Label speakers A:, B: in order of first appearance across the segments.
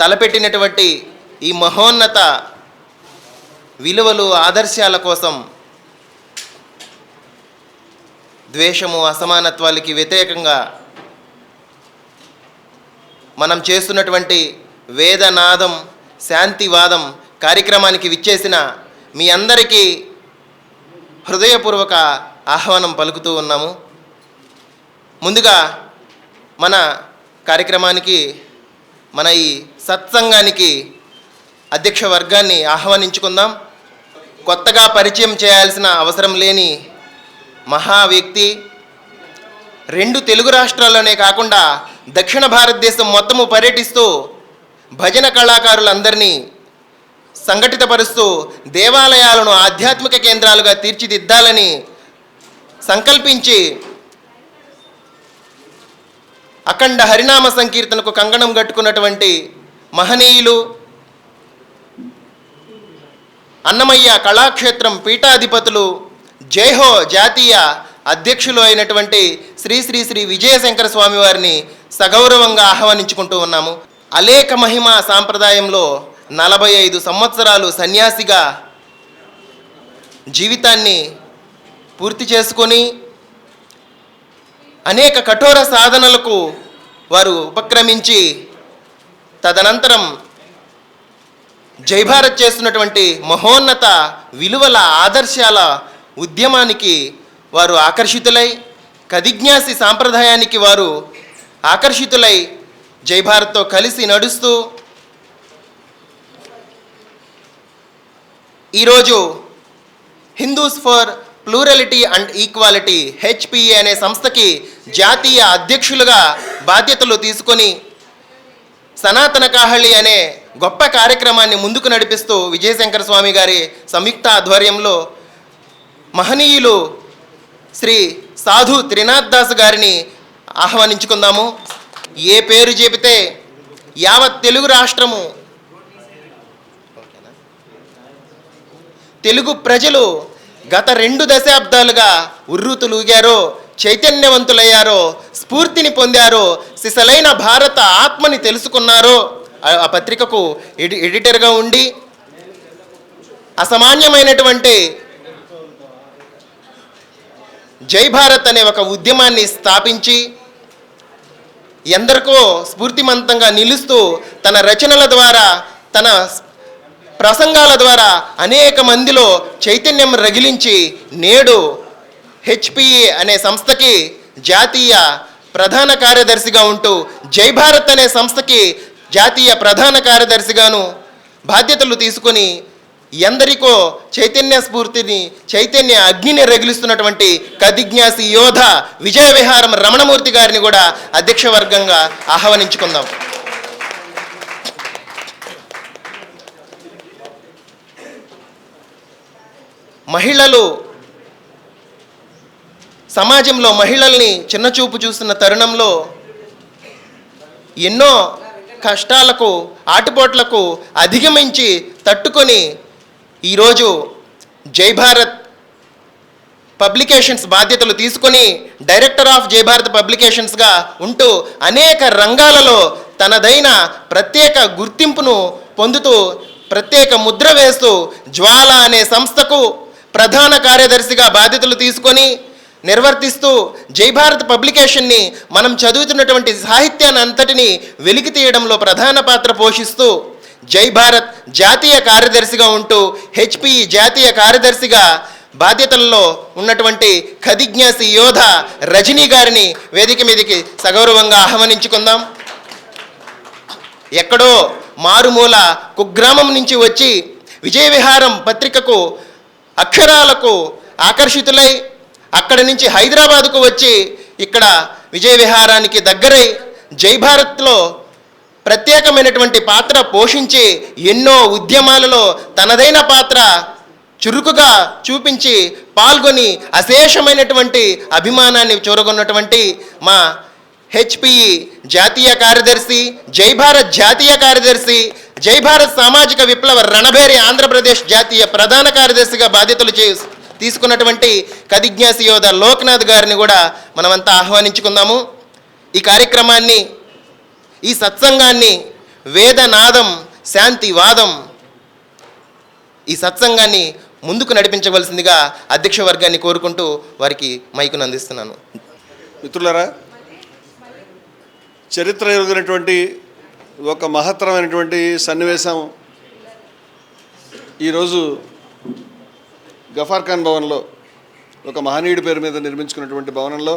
A: తలపెట్టినటువంటి ఈ మహోన్నత విలువలు ఆదర్శాల కోసం ద్వేషము అసమానత్వాలకి వ్యతిరేకంగా మనం చేస్తున్నటువంటి వేదనాదం శాంతివాదం కార్యక్రమానికి విచ్చేసిన మీ అందరికీ హృదయపూర్వక ఆహ్వానం పలుకుతూ ఉన్నాము. ముందుగా మన కార్యక్రమానికి మన ఈ సత్సంగానికి అధ్యక్ష వర్గాన్ని ఆహ్వానించుకుందాం. కొత్తగా పరిచయం చేయాల్సిన అవసరం లేని మహా వ్యక్తి. రెండు తెలుగు రాష్ట్రాల్లోనే కాకుండా దక్షిణ భారతదేశం మొత్తము పర్యటిస్తూ భజన కళాకారులందరినీ సంఘటితపరుస్తూ దేవాలయాలను ఆధ్యాత్మిక కేంద్రాలుగా తీర్చిదిద్దాలని సంకల్పించి అఖండ హరినామ సంకీర్తనకు కంగణం కట్టుకున్నటువంటి మహనీయులు అన్నమయ్య కళాక్షేత్రం పీఠాధిపతులు జైహో జాతీయ అధ్యక్షులు అయినటువంటి శ్రీ శ్రీ శ్రీ విజయశంకర స్వామి వారిని సగౌరవంగా ఆహ్వానించుకుంటూ ఉన్నాము. అలేక మహిమ సాంప్రదాయంలో నలభై ఐదు సంవత్సరాలు సన్యాసిగా జీవితాన్ని పూర్తి చేసుకొని అనేక కఠోర సాధనలకు వారు ఉపక్రమించి తదనంతరం జై భారత్ చేస్తున్నటువంటి మహోన్నత విలువల ఆదర్శాల ఉద్యమానికి వారు ఆకర్షితులై కదిజ్ఞాసి సాంప్రదాయానికి వారు ఆకర్షితులై జై భారత్తో కలిసి నడుస్తూ ఈరోజు Hindus for plurality and equality HPA అనే సంస్థకి జాతీయ అధ్యక్షులుగా బాధ్యతలు తీసుకొని సనాతన కాహళి అనే గొప్ప కార్యక్రమాన్ని ముందుకు నడిపిస్తూ విజయశంకర స్వామి గారి సంయుక్త ఆధ్వర్యంలో మహనీయులు శ్రీ సాధు త్రినాథ్ దాస్ గారిని ఆహ్వానించుకుందాము. ఏ పేరు చెబితే యావత్ తెలుగు రాష్ట్రము తెలుగు ప్రజలు గత రెండు దశాబ్దాలుగా ఉర్రూతులూగారో చైతన్యవంతులయ్యారో స్ఫూర్తిని పొందారో సిసలైన భారత ఆత్మని తెలుసుకున్నారో ఆ- పత్రికకు ఎడి ఎడిటర్గా ఉండి అసామాన్యమైనటువంటి జై భారత్ అనే ఒక ఉద్యమాన్ని స్థాపించి ఎందరికో స్ఫూర్తిమంతంగా నిలుస్తూ తన రచనల ద్వారా తన ప్రసంగాల ద్వారా అనేక మందిలో చైతన్యం రగిలించి నేడు హెచ్పిఏ అనే సంస్థకి జాతీయ ప్రధాన కార్యదర్శిగా ఉంటూ జై భారత్ అనే సంస్థకి జాతీయ ప్రధాన కార్యదర్శిగాను బాధ్యతలు తీసుకొని ఎందరికో చైతన్య స్ఫూర్తిని చైతన్య అగ్నిని రగిలిస్తున్నటువంటి కదిజ్ఞాసి యోధ విజయ విహారం రమణమూర్తి గారిని కూడా అధ్యక్ష వర్గంగా ఆహ్వానించుకుందాం. మహిళలు సమాజంలో మహిళల్ని చిన్నచూపు చూస్తున్న తరుణంలో ఎన్నో కష్టాలకు ఆటుపోట్లకు అధిగమించి తట్టుకొని ఈరోజు జై భారత్ పబ్లికేషన్స్ బాధ్యతలు తీసుకొని డైరెక్టర్ ఆఫ్ జై భారత్ పబ్లికేషన్స్గా ఉంటూ అనేక రంగాలలో తనదైన ప్రత్యేక గుర్తింపును పొందుతూ ప్రత్యేక ముద్ర వేస్తూ జ్వాల అనే సంస్థకు ప్రధాన కార్యదర్శిగా బాధ్యతలు తీసుకొని నిర్వర్తిస్తూ జై భారత్ పబ్లికేషన్ని మనం చదువుతున్నటువంటి సాహిత్యాన్ని అంతటిని వెలికి తీయడంలో ప్రధాన పాత్ర పోషిస్తూ జై భారత్ జాతీయ కార్యదర్శిగా ఉంటూ హెచ్పిఈ జాతీయ కార్యదర్శిగా బాధ్యతల్లో ఉన్నటువంటి ఖదిజ్ఞాసి యోధ రజనీ గారిని వేదిక మీదకి సగౌరవంగా ఆహ్వానించుకుందాం. ఎక్కడో మారుమూల కుగ్రామం నుంచి వచ్చి విజయ విహారం పత్రికకు అక్షరాలకు ఆకర్షితులై అక్కడి నుంచి హైదరాబాదుకు వచ్చి ఇక్కడ విజయ విహారానికి దగ్గరై జై భారత్లో ప్రత్యేకమైనటువంటి పాత్ర పోషించి ఎన్నో ఉద్యమాలలో తనదైన పాత్ర చురుకుగా చూపించి పాల్గొని అశేషమైనటువంటి అభిమానాన్ని చూరగొన్నటువంటి మా హెచ్పిఈ జాతీయ కార్యదర్శి జై భారత్ జాతీయ కార్యదర్శి జై భారత్ సామాజిక విప్లవ రణభేరి ఆంధ్రప్రదేశ్ జాతీయ ప్రధాన కార్యదర్శిగా బాధ్యతలు చేస్తూ తీసుకున్నటువంటి కదిజ్ఞాసి యోధ లోక్నాథ్ గారిని కూడా మనమంతా ఆహ్వానించుకుందాము. ఈ కార్యక్రమాన్ని ఈ సత్సంగాన్ని వేదనాదం శాంతి వాదం ఈ సత్సంగాన్ని ముందుకు నడిపించవలసిందిగా అధ్యక్ష వర్గాన్ని కోరుకుంటూ వారికి మైకును అందిస్తున్నాను.
B: మిత్రులరా చరిత్ర ఎరుగినటువంటి ఒక మహత్తరమైనటువంటి సన్నివేశం ఈరోజు గఫార్ ఖాన్ భవన్లో ఒక మహనీయుడి పేరు మీద నిర్మించుకున్నటువంటి భవనంలో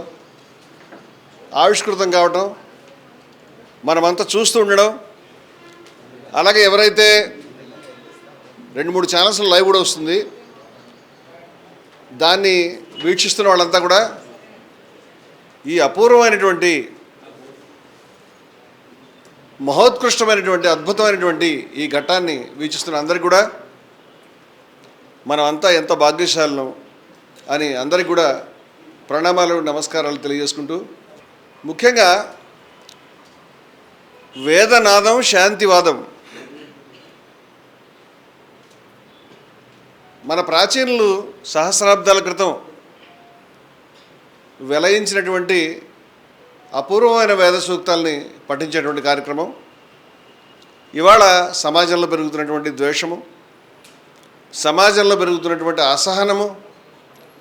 B: ఆవిష్కృతం కావటం మనమంతా చూస్తూ ఉండడం అలాగే ఎవరైతే రెండు మూడు ఛానల్స్లో లైవ్ కూడా వస్తుంది దాన్ని వీక్షిస్తున్న వాళ్ళంతా కూడా ఈ అపూర్వమైనటువంటి మహోత్కృష్టమైనటువంటి అద్భుతమైనటువంటి ఈ ఘట్టాన్ని వీక్షిస్తున్న అందరికీ కూడా మనం అంతా ఎంత భాగ్యశాలను అని అందరికి కూడా ప్రణామాలు నమస్కారాలు తెలియజేసుకుంటూ ముఖ్యంగా వేదనాదం శాంతివాదం. మన ప్రాచీనులు సహస్రాబ్దాల క్రితం వెలయించినటువంటి అపూర్వమైన వేద సూక్తాల్ని పఠించేటువంటి కార్యక్రమం. ఇవాళ సమాజంలో పెరుగుతున్నటువంటి ద్వేషము సమాజంలో పెరుగుతున్నటువంటి అసహనము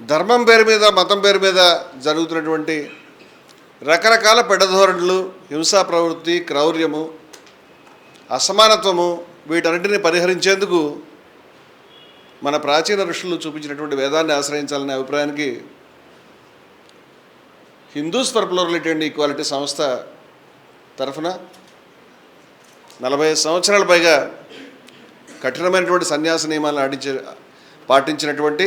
B: ధర్మం పేరు మీద మతం పేరు మీద జరుగుతున్నటువంటి రకరకాల పెడధోరణులు హింసా ప్రవృత్తి క్రౌర్యము అసమానత్వము వీటన్నిటిని పరిహరించేందుకు మన ప్రాచీన ఋషులు చూపించినటువంటి వేదాన్ని ఆశ్రయించాలనే అభిప్రాయానికి Hindus for plurality and equality సంస్థ తరఫున నలభై సంవత్సరాల పైగా కఠినమైనటువంటి సన్యాస నియమాలను ఆడించే పాటించినటువంటి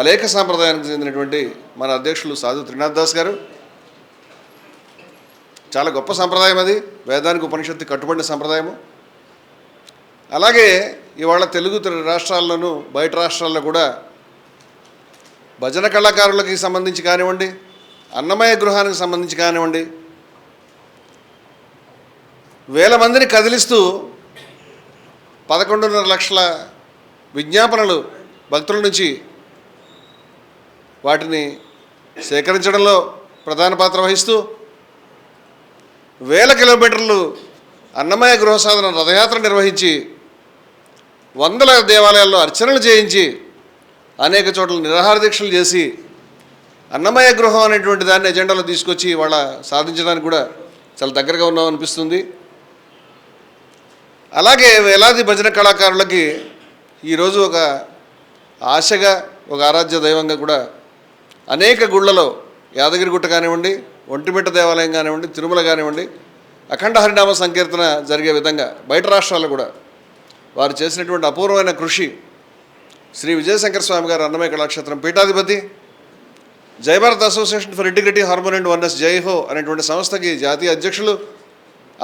B: అలేఖ సాంప్రదాయానికి చెందినటువంటి మన అధ్యక్షులు సాధు త్రినాథ్ దాస్ గారు. చాలా గొప్ప సంప్రదాయం అది. వేదానికి ఉపనిషత్తు కట్టుబడిన సంప్రదాయము. అలాగే ఇవాళ తెలుగు రాష్ట్రాల్లోనూ బయట రాష్ట్రాల్లో కూడా భజన కళాకారులకి సంబంధించి కానివ్వండి అన్నమయ గృహానికి సంబంధించి కానివ్వండి వేల మందిని కదిలిస్తూ పదకొండున్నర లక్షల విజ్ఞాపనలు భక్తుల నుంచి వాటిని సేకరించడంలో ప్రధాన పాత్ర వహిస్తూ వేల కిలోమీటర్లు అన్నమయ గృహసాధన రథయాత్ర నిర్వహించి వందల దేవాలయాల్లో అర్చనలు చేయించి అనేక చోట్ల నిరాహార దీక్షలు చేసి అన్నమయ గృహం అనేటువంటి దాన్ని ఎజెండాలో తీసుకొచ్చి వాళ్ళ సాధించడానికి కూడా చాలా దగ్గరగా ఉన్నాం అనిపిస్తుంది అలాగే వేలాది భజన కళాకారులకి ఈరోజు ఒక ఆశగా ఒక ఆరాధ్య దైవంగా కూడా అనేక గుళ్ళలో యాదగిరిగుట్ట కానివ్వండి ఒంటిమిట్ట దేవాలయం కానివ్వండి తిరుమల కానివ్వండి అఖండ హరినామ సంకీర్తన జరిగే విధంగా బయట రాష్ట్రాల్లో కూడా వారు చేసినటువంటి అపూర్వమైన కృషి శ్రీ విజయశంకర స్వామి గారు అన్నమయ కళాక్షేత్రం పీఠాధిపతి Jayabharat association for integrity harmony and oneness Jaiho అనేటువంటి సంస్థకి జాతీయ అధ్యక్షులు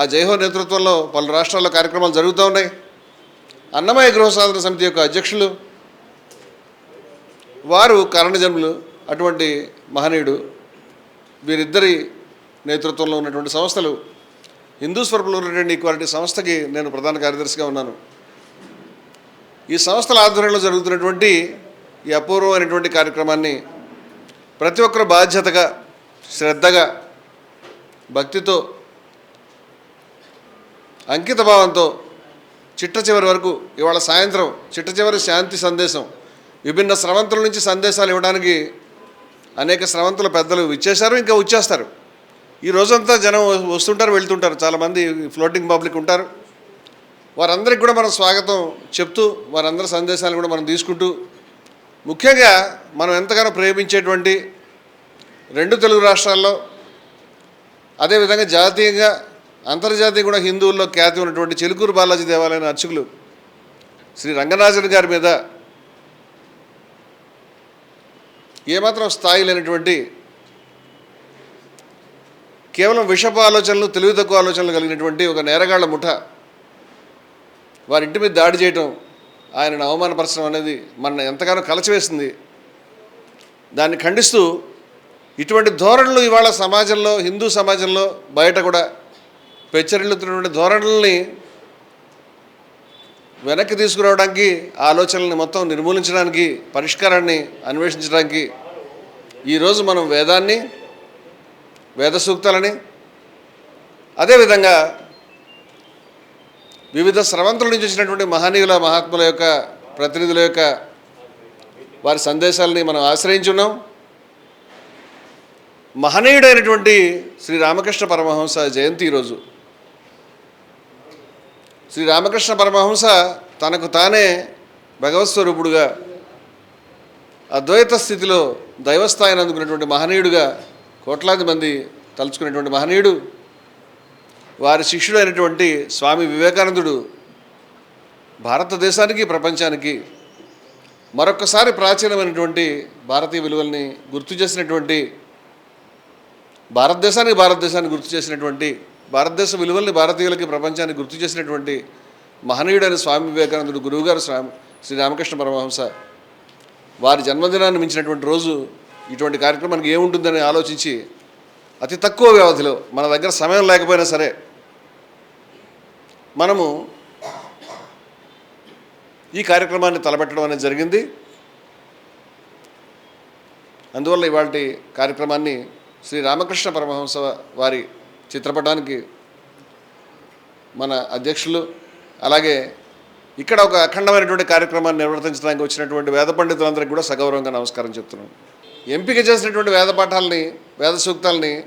B: ఆ జైహో నేతృత్వంలో పలు రాష్ట్రాల్లో కార్యక్రమాలు జరుగుతూ ఉన్నాయి. అన్నమయ గృహ సాధన సమితి యొక్క అధ్యక్షులు వారు కారణజన్ములు అటువంటి మహనీయుడు వీరిద్దరి నేతృత్వంలో ఉన్నటువంటి సంస్థలు హిందూ స్వరూపంలో ఉన్నటువంటి ఈక్వాలిటీ సంస్థకి నేను ప్రధాన కార్యదర్శిగా ఉన్నాను. ఈ సంస్థల ఆధ్వర్యంలో జరుగుతున్నటువంటి ఈ అపూర్వమైనటువంటి కార్యక్రమాన్ని ప్రతి ఒక్కరు బాధ్యతగా శ్రద్ధగా భక్తితో అంకిత భావంతో చిట్ట చివరి వరకు ఇవాళ సాయంత్రం చిట్ట చివరి శాంతి సందేశం. విభిన్న స్రవంతుల నుంచి సందేశాలు ఇవ్వడానికి అనేక స్రవంతుల పెద్దలు ఇచ్చేశారు ఇంకా వచ్చేస్తారు. ఈ రోజంతా జనం వస్తుంటారు వెళ్తుంటారు. చాలామంది ఫ్లోటింగ్ పబ్లిక్ ఉంటారు. వారందరికి కూడా మనం స్వాగతం చెప్తూ వారందరి సందేశాలు కూడా మనం తీసుకుంటూ ముఖ్యంగా మనం ఎంతగానో ప్రేమించేటువంటి రెండు తెలుగు రాష్ట్రాల్లో అదేవిధంగా జాతీయంగా అంతర్జాతీయ కూడా హిందువుల్లో ఖ్యాతి ఉన్నటువంటి చెలుకూరు బాలాజీ దేవాలయం అర్చకులు శ్రీ రంగనాథన్ గారి మీద ఏమాత్రం స్థాయి లేనటువంటి కేవలం విషపు ఆలోచనలు తెలివి తక్కువ ఆలోచనలు కలిగినటువంటి ఒక నేరగాళ్ళ ముఠ వారి ఇంటి మీద దాడి చేయటం ఆయనను అవమానపరచడం అనేది మన ఎంతగానో కలచివేసింది. దాన్ని ఖండిస్తూ ఇటువంటి ధోరణులు ఇవాళ సమాజంలో హిందూ సమాజంలో బయట కూడా పెచ్చరిల్లుతున్నటువంటి ధోరణుల్ని వెనక్కి తీసుకురావడానికి ఆలోచనల్ని మొత్తం నిర్మూలించడానికి పరిష్కారాన్ని అన్వేషించడానికి ఈరోజు మనం వేదాన్ని వేద సూక్తాలని అదేవిధంగా వివిధ స్రవంతుల నుంచి వచ్చినటువంటి మహనీయుల మహాత్ముల యొక్క ప్రతినిధుల యొక్క వారి సందేశాలని మనం ఆశ్రయించున్నాం. మహనీయుడైనటువంటి శ్రీ రామకృష్ణ పరమహంస జయంతి ఈరోజు. శ్రీ రామకృష్ణ పరమహంస తనకు తానే భగవత్ స్వరూపుడుగా అద్వైత స్థితిలో దైవస్థాయిని అందుకున్నటువంటి మహనీయుడుగా కోట్లాది మంది తలుచుకునేటువంటి మహనీయుడు వారి శిష్యుడు అయినటువంటి స్వామి వివేకానందుడు భారతదేశానికి ప్రపంచానికి మరొకసారి ప్రాచీనమైనటువంటి భారతీయ విలువల్ని గుర్తు చేసినటువంటి భారతదేశానికి భారతదేశాన్ని గుర్తు చేసినటువంటి భారతదేశ విలువల్ని భారతీయులకి ప్రపంచానికి గుర్తు చేసినటువంటి మహనీయుడైన స్వామి వివేకానందుడు గురువుగారు స్వామి శ్రీ రామకృష్ణ పరమహంస వారి జన్మదినాన్ని మించినటువంటి రోజు ఇటువంటి కార్యక్రమానికి ఏముంటుందని ఆలోచించి అతి తక్కువ వ్యవధిలో మన దగ్గర సమయం లేకపోయినా సరే మనము ఈ కార్యక్రమాన్ని తలపెట్టడం అనేది జరిగింది. అందువల్ల ఇవాళ కార్యక్రమాన్ని శ్రీ రామకృష్ణ పరమహంస వారి చిత్రపటానికి మన అధ్యక్షులు అలాగే ఇక్కడ ఒక అఖండమైనటువంటి కార్యక్రమాన్ని నిర్వర్తించడానికి వచ్చినటువంటి వేద పండితులందరికీ కూడా సగౌరవంగా నమస్కారం చెప్తున్నాను ఎంపిక చేసినటువంటి వేద పాఠాలని వేద సూక్తాలని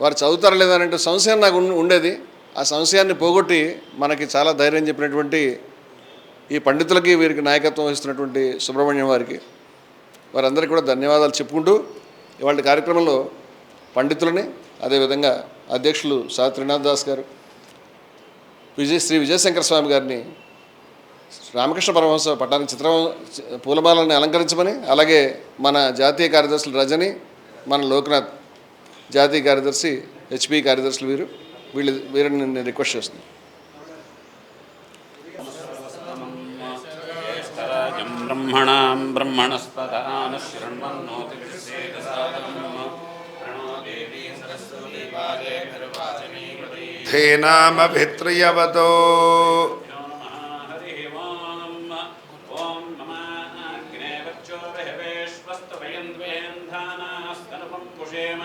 B: వారు చదువుతారా లేదా సంశయం నాకు ఉండేది. ఆ సంశయాన్ని పోగొట్టి మనకి చాలా ధైర్యం చెప్పినటువంటి ఈ పండితులకి వీరికి నాయకత్వం వహిస్తున్నటువంటి సుబ్రహ్మణ్యం వారికి వారందరికీ కూడా ధన్యవాదాలు చెప్పుకుంటూ ఇవాళ కార్యక్రమంలో పండితులని అదేవిధంగా అధ్యక్షులు సా త్రినాథ్ దాస్ గారు విజయ్ శ్రీ విజయశంకర స్వామి గారిని రామకృష్ణ పరమహంస పట్టానికి చిత్రం పూలమాలని అలంకరించమని అలాగే మన జాతీయ కార్యదర్శులు రజని మన లోక్నాథ్ జాతీయ కార్యదర్శి హెచ్పి కార్యదర్శులు వీరు వీళ్ళు వీరిని నేను రిక్వెస్ట్ చేస్తున్నాను.
C: బ్రహ్మణాం బ్రహ్మణస్పదాన శృణ్వన్నోతి
D: ధీనామభిత్రియవతో
C: హరి ఓం ఓం నమాగ్నే వచ్చో బహివేశ్వస్తు వయంద్వేంధానాస్తనుపం పుషేమ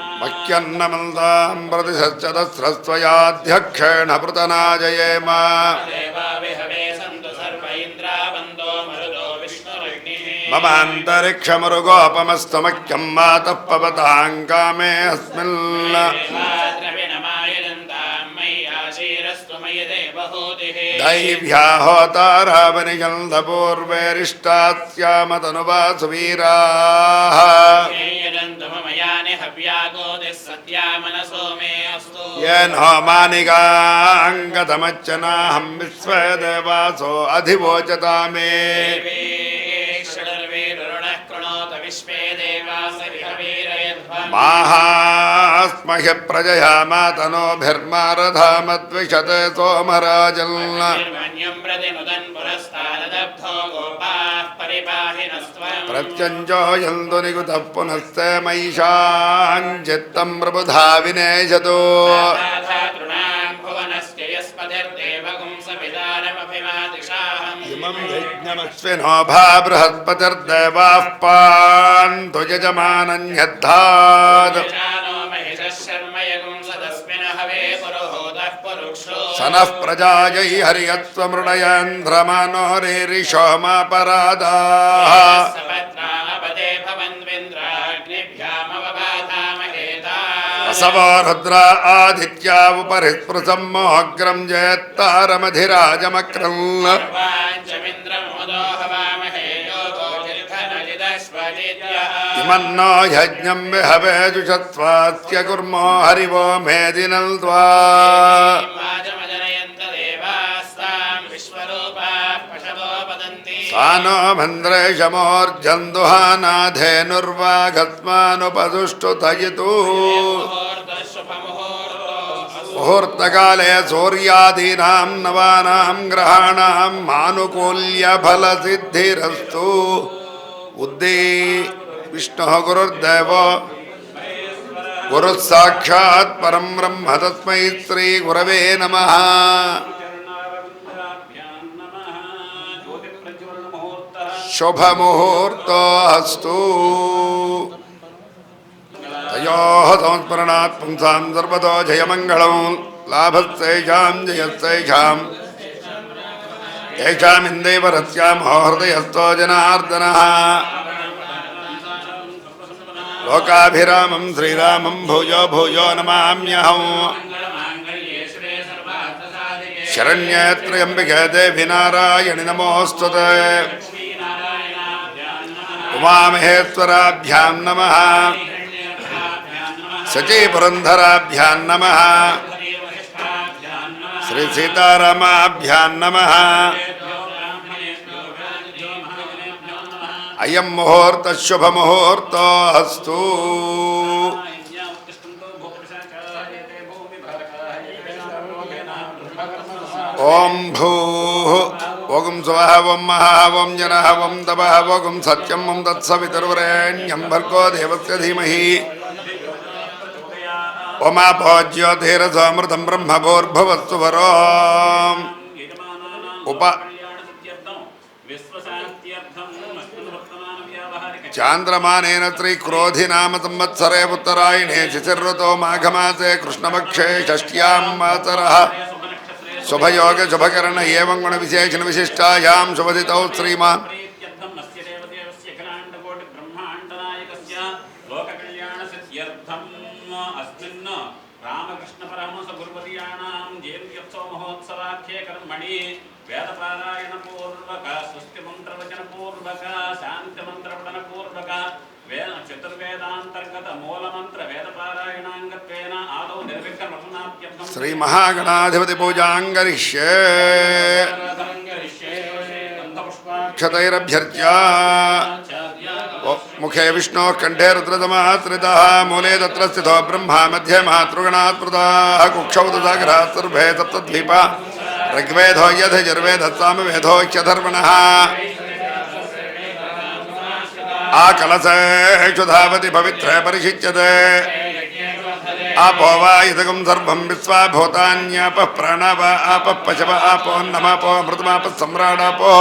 D: येन होमानिकाङ्गतमच्चनाहं विश्वदेवासो अधिवोचता मे आहास्मह्य प्रजया मातनोभिर्मारधामद्विषते
C: सोमराजन्। प्रत्यञ्जो
D: यन्तु निकुतः पुनस्ते मयिषाञ्चित्तं प्रबुधा विनेशतो। यज्ञमश्विनो भा बृहस्पतिर्देवाः पान्तु
C: यजमानन्यद्धा
D: स्यात् सनः प्रजायै हर्यत्वमृणयन्ध्रमानो सवो रुद्रा
C: आदित्यावुपरिस्पृशं मोहग्रं जयत्तारमधिराजमक्रन्
D: यस्मन्नो यज्ञं विहवेजुषत्वात्यकुर्मो हरिवो मेदिनल् त्वा सानो मन्द्रे शमोर्जन्दुहानाधेनुर्वाघत्मानुपदुष्टुतयितु मुहूर्तकाले सूर्यादीनां नवानां ग्रहाणां मानुकूल्यफलसिद्धिरस्तु। उद्दी विष्णुः गुरुर्देव। गुरुः साक्षात् परं ब्रह्म तस्मै श्रीगुरवे नमः। शुभमुहूर्तो अस्तु तयोः संस्मरणात् पुंसां सर्वतो जयमङ्गलं लाभस्तेषां जनार्दनः। लोकाभिरामं श्रीरामं भुजो भुजो नमाम्यहम्। शरण्यत्रयम्बिके देभि नारायणि नमोऽस्तुते। उमामहेश्वराभ्यां नमः। सचीपुरन्धराभ्यां नमः। श्रीसीतारामाभ्यां नमः। अयं मुहूर्तः शुभमुहूर्तो अस्तु ॐ भूः ओगुं स्वः वं महः वं जनः वं तपः, वगुं सत्यं वं तत्सवितुर्वरेण्यं भर्गो देवस्य धीमहि। ओमापो ज्योतिरसमृतं ब्रह्मभूर्भुवस्सु वरो उप चान्द्रमानेन क्रोधि नाम संवत्सरे उत्तरायणे शिशिर्ऋतो माघमासे कृष्णपक्षे षष्ट्यां मातरः। शुभयोगशुभकर्ण एवं गुणविशेषणविशिष्टायां शुभदितौ श्रीमान्
C: रामकृष्णपरमसगुरुवर्याणां जयन्त्युत्सवमहोत्सवाख्ये कर्मणि वेदपारायणपूर्वक स्वस्तिमन्त्रवचनपूर्वक
D: शान्तिमन्त्रपठन श्रीमहागणाधिपतिपूजाङ्गरिष्ये क्षतैरभ्यर्च्या। मुखे विष्णोः कण्ठे रुद्रतमः मूले तत्र स्थितो ब्रह्मा मध्ये महातृगणात्मृताः कुक्षौ ददाग्रहात् सर्वे सप्तद्वीपा ऋग्वेदो यथ यजुर्वेधस्सामवेदो ह्यधर्मणः आकलसेषु धावति पवित्रे परिषिच्यते। आपो वा इदगं सर्वं विश्वा भूतान्यापः प्राणव आपः पशव आपोन्नमापो मृतमापः सम्राडापो।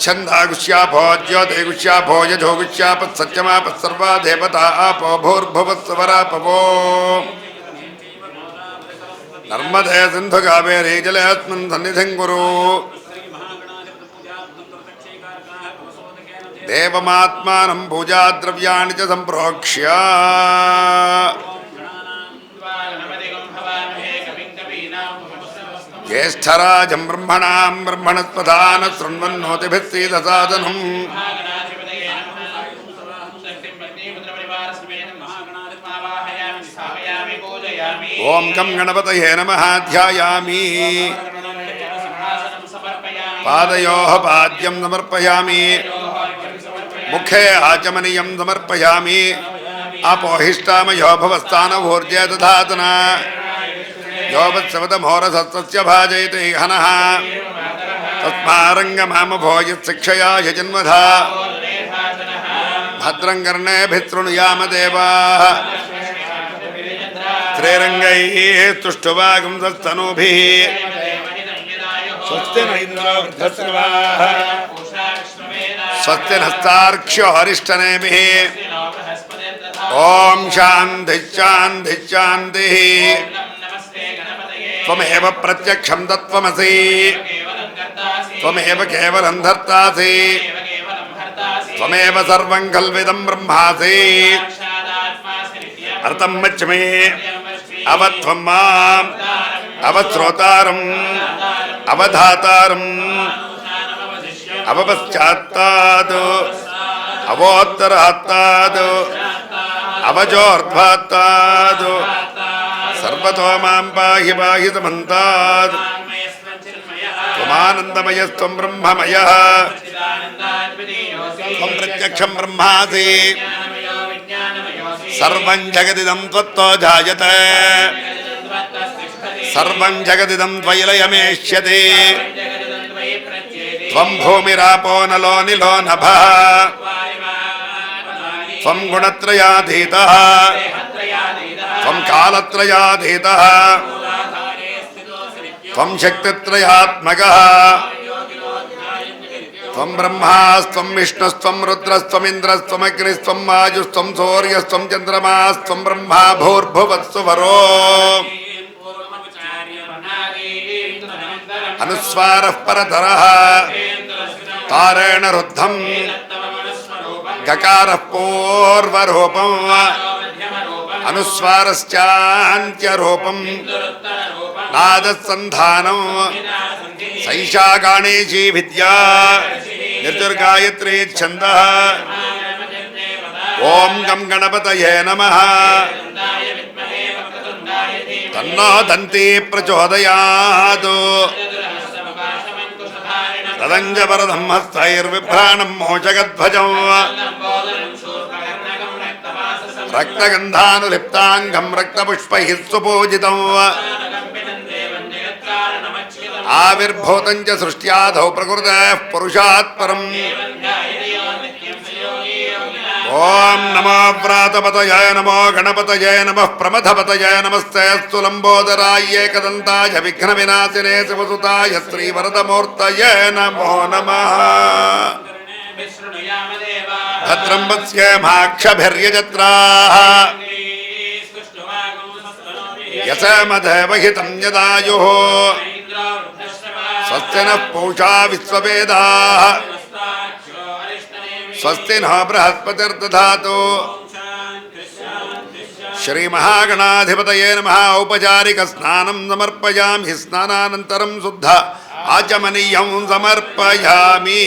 D: छन्दागुष्यापो यजोगुष्यापः सत्यमापः सर्वा देवता, आपो भूर्भुवस्वरापवो। नर्मदे सन्निधिं कुरु। देवमात्मानं पूजाद्रव्याणि च सम्प्रोक्ष्य। ज्येष्ठराजं ब्रह्मणां ब्रह्मणस्पदान शृण्वन्नोतिभिः सीदसादनम् ॐ गं गणपतये नमः, ध्यायामि। पादयोः पाद्यं समर्पयामि। मुखे आचमनीयं समर्पयामि। भोर्ज दधातना। योपत्सवतमोरसत्त्वस्य भाजयते हनः। तस्मारङ्गमामभो यत्शिक्षया यजन्मधा भद्रं कर्णेभितृणुयाम देवाः। त्रिरङ्गैः तुष्टुवागुंसस्तनूभिः स्वस्ति न इन्द्रो स्वस्तिनस्तार्क्ष्यो हरिष्ठनेभिः ॐ शान्तिश्चान्तिश्चान्तिः त्वमेव प्रत्यक्षं तत्त्वमसि। त्वमेव केवलं धर्तासि। त्वमेव सर्वं कल्विदं ब्रह्मासि। अर्थं अवत्वं माम्। अवश्रोतारम् अवधातारम्। అవపశ్చాత్తాద్ అవోత్తరాత్తాద్ అవజోర్ధ్వాత్తాద్ సర్వతో మాం పాహి పాహి సమంతాద్ త్వమానందమయస్త్వం బ్రహ్మమయః త్వం ప్రత్యక్షం బ్రహ్మాసి సర్వం జగదిదం త్వత్తో జాయత సర్వం జగదిదం త్వయిలయమేష్యతే त्वं भूमिरापो नलो निलो नभः। त्वं गुणत्रयाधीतः। त्वं कालत्रयाधीतः। त्वं शक्तित्रयात्मकः। त्वं ब्रह्मास्त्वं विष्णुस्त्वं रुद्रस्त्वमिन्द्रस्त्वमग्निस्त्वं वायुस्त्वं सौर्यस्त्वं चन्द्रमास्त्वं ब्रह्मा అనుస్వార పరతర తారేణ రుద్ధం గకార పూర్వరూపం అనుస్వారశ్చాంత్యరూపం నాదసంధానం సైషా గాణేశీ విద్యా నిర్దుర్గాయత్రీ ఛంద ఓం గం గణపతయే నమ తన్నో దంతి ప్రచోదయాదు तदञ्ज वरदम् हस्तैर्विभ्राणम् मोचगध्वजम् रक्तगन्धानुलिप्ताङ्गम् रक्तपुष्पैः सुपूजितम् आविर्भूतम् च सृष्ट्याधौ प्रकृतः ఓం నమో వ్రాతపతయ నమో గణపతయ నమ ప్రమథపతయ నమస్తేస్తు లంబోదరాయ ఏకదంతాయ విఘ్న వినాశినే శివసుతాయ శ్రీవరదమూర్తయ నమో నమ. భద్రం పశ్యేమాక్షభిర్యజత్రా యశమదేవహితం యదాయు. స్వస్తి నః పూషా విశ్వవేదా. स्वस्ति न बृहस्पतिर्दधातु। श्रीमहागणाधिपतये नमः। औपचारिकस्नानं समर्पयामि। स्नानानन्तरं शुद्ध आचमनीयं समर्पयामि।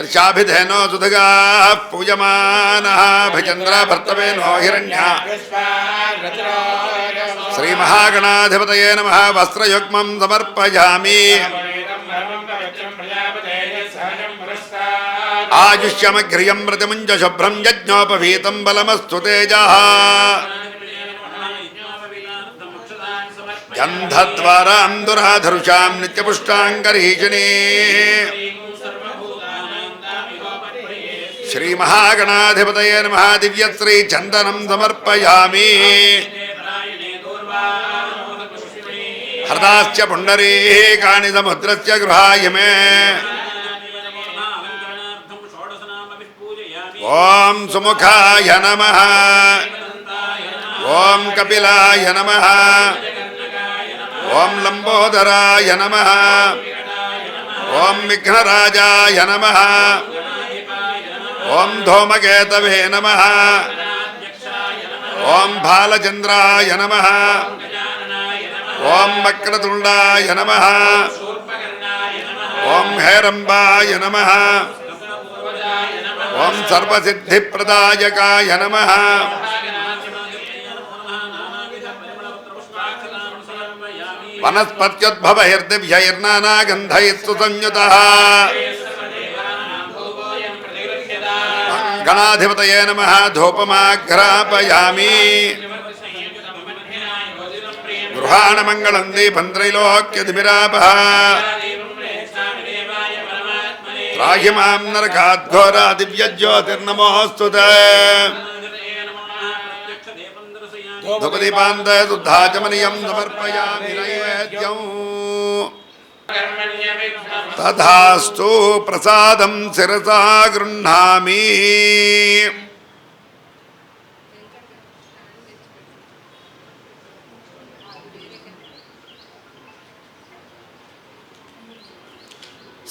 D: ऋषाभिधेनो सुधगाः पूयमानः भजन्द्रभर्तवेनो हिरण्या। श्रीमहागणाधिपतये नमः। वस्त्रयुग्मं समर्पयामि। आयुष्यमघ्रियं प्रतिमुञ्च शुभ्रं यज्ञोपवीतं बलमस्तु तेजः। गन्धद्वारां दुराधरुषां नित्यपुष्टाङ्गरीषिणी श्रीमहागणाधिपतये नमः दिव्यश्रीचन्दनं समर्पयामि। हृदाश्च पुण्डरीकाणि समुद्रस्य गृहाय मे। ఓం సుముఖాయ నమ. ఓం కపిలాయ నమ. ఓం లంబోదరాయ నమ. ఓం విఘ్నరాజాయ నమ. ఓం ధూమకేతవే నమ. ఓం బాలచంద్రాయ నమ. ఓం వక్రతుండాయ నమ. ఓం హేరంబాయ నమ. ओम सर्वसिद्धि प्रदायकाय नमः। वनस्पत्युद्भव हृदिभ्यर्नाना गन्धैः संयुतः गणाधिपतये नमः धूपमाघ्रापयामि गृहाणमङ्गलं दीपं त्रैलोक्यधिभिरापः राहि माँ नरकाद्घोरा दिव्यज्योतिर्नमोऽस्तु ते। धुपदीपान्तदुद्धाचमनीयं समर्पयामि तथास्तु प्रसादं शिरसा गृह्णामि।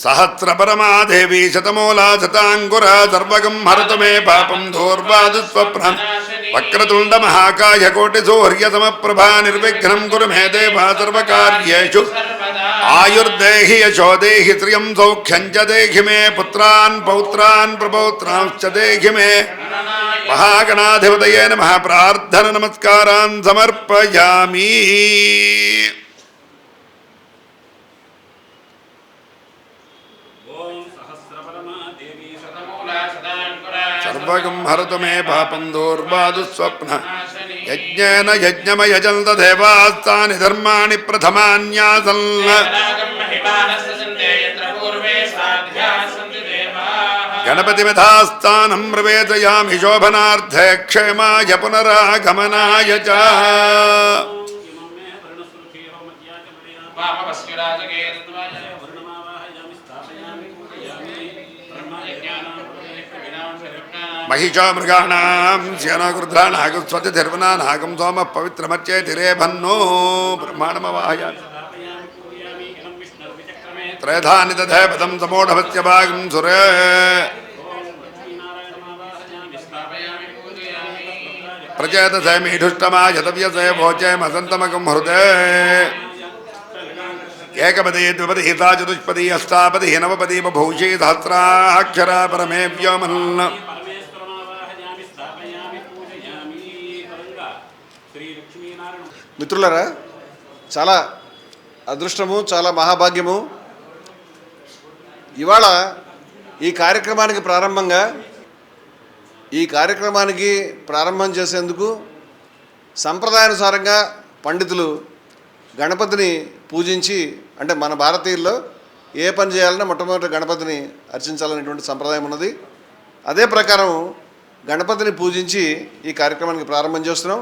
D: सहस्रपरमादेवी शतमूला शतांगुरा सर्वगम भरत मे पापं सम प्रभा निर्विघ्नं गुरु मे देवा सर्वकार्येषु। आयुर्देहि यशो देहि श्रियं सौख्यं च देहि मे, पुत्रान् पौत्रान् प्रपौत्रांश्च देहि मे। महागणाधिपतये नमः प्रार्थननमस्कारान् समर्पयामि। సర్వగం హరతు మే పాపం దూర్వాదు స్వప్న యజ్ఞేన యజ్ఞమయజల్ దేవాస్తాని ధర్మాణి ప్రథమాన్యాసల్ గణపతిమిథాస్థానం ప్రవేదయామి శోభనార్థే క్షేమాయ పునరాగమనాయ చ. महिषा मृगाणां श्यनो कृद्रा नागं स्वति धर्मना नागं सोमः पवित्रमच्चे तिरे भन्नो ब्रह्माणमवाहय त्रयधा निदधे पदम समोढभस्य भागं सुरे। प्रचेतसे मीढुष्टमा यतव्यसे भोचे मसन्तमकं हृदे एकपदी, द्विपदी हिता चतुष्पदी अष्टापदी, नवपदी, बभूषी, सहस्राक्षरा परमे व्योमन्
B: మిత్రులరా చాలా అదృష్టము చాలా మహాభాగ్యము. ఇవాళ ఈ కార్యక్రమానికి ప్రారంభంగా ఈ కార్యక్రమానికి ప్రారంభం చేసేందుకు సంప్రదాయానుసారంగా పండితులు గణపతిని పూజించి అంటే మన భారతీయుల్లో ఏ పని చేయాలన్నా మొట్టమొదటి గణపతిని అర్చించాలనేటువంటి సంప్రదాయం ఉన్నది. అదే ప్రకారం గణపతిని పూజించి ఈ కార్యక్రమానికి ప్రారంభం చేస్తున్నాం.